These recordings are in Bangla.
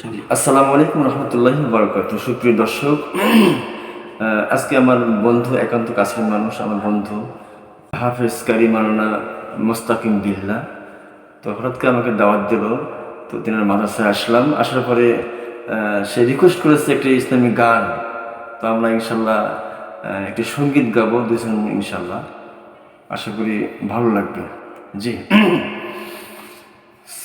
আসসালামু আলাইকুম রহমতুল্লাহ বরকাত সুপ্রিয় দর্শক আজকে আমার বন্ধু, একান্ত কাছের মানুষ, আমার বন্ধু হাফেজ কারি মারানা মোস্তাকিম বিল্লা। তো হঠাৎ করে আমাকে দাওয়াত দিল, তো তিনার মাদ্রাসায় আসলাম। আসার পরে সে রিকোয়েস্ট করেছে একটি ইসলামিক গান। তো আমরা ইনশাল্লাহ একটি সংগীত গাবো দুজন ইনশাল্লাহ। আশা করি ভালো লাগবে। জি।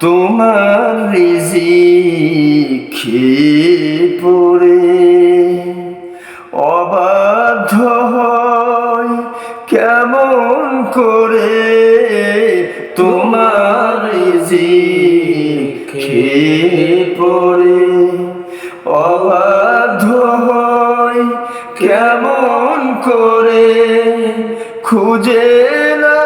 তোমার খেয়ে পড়ে অবাধ্য হয় কেমন করে? তোমার খেয়ে পড়ে অবাধ্য হয় কেমন করে? খুঁজে না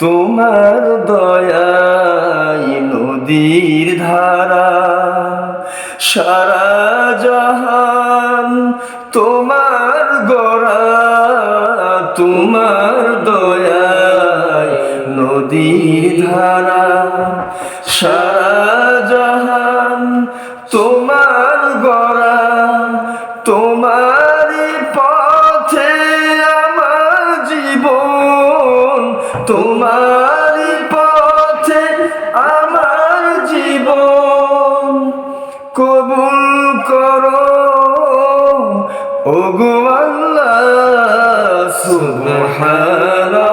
তোমার দয়াই নদীর ধারা সারা জাহান তোমার গড়া তোমার তোমার গড়া তোমার পথে আমার জীবন তোমার পথে আমার জীবন। কবুল করো, ওগো আল্লাহ, সুবহানাল্লাহ।